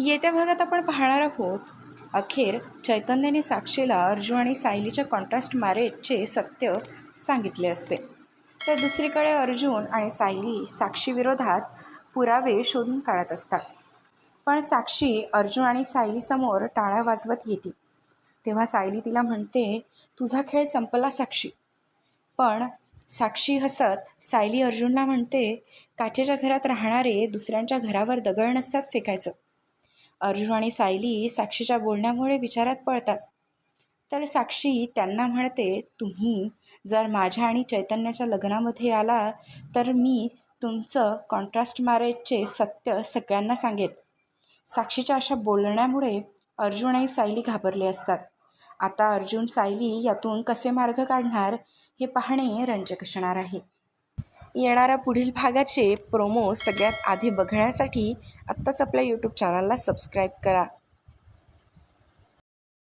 येत्या भागात आपण पाहणार आहोत. अखेर चैतन्याने साक्षीला अर्जुन आणि सायलीच्या कॉन्ट्रास्ट मॅरेजचे सत्य सांगितले असते. तर दुसरीकडे अर्जुन आणि सायली साक्षीविरोधात पुरावे शोधून काढत असतात. पण साक्षी अर्जुन आणि सायलीसमोर टाळ्या वाजवत येते. तेव्हा सायली तिला म्हणते तुझा खेळ संपला साक्षी. पण साक्षी हसत सायली अर्जुनला म्हणते काचेच्या घरात राहणारे दुसऱ्यांच्या घरावर दगड नसतात फेकायचं. अर्जुन आणि सायली साक्षीच्या बोलण्यामुळे विचारात पळतात. तर साक्षी त्यांना म्हणते तुम्ही जर माझ्या आणि चैतन्याच्या लग्नामध्ये आला तर मी तुमचं कॉन्ट्रास्ट मॅरेजचे सत्य सगळ्यांना सांगेन. साक्षीच्या अशा बोलण्यामुळे अर्जुन आणि सायली घाबरले असतात. आता अर्जुन सायली यातून कसे मार्ग काढणार हे पाहणे रंजक असणार आहे. येणाऱ्या पुढील भागाचे प्रोमो सगळ्यात आधी बघण्यासाठी आत्ताच आपल्या यूट्यूब चॅनलला सबस्क्राईब करा.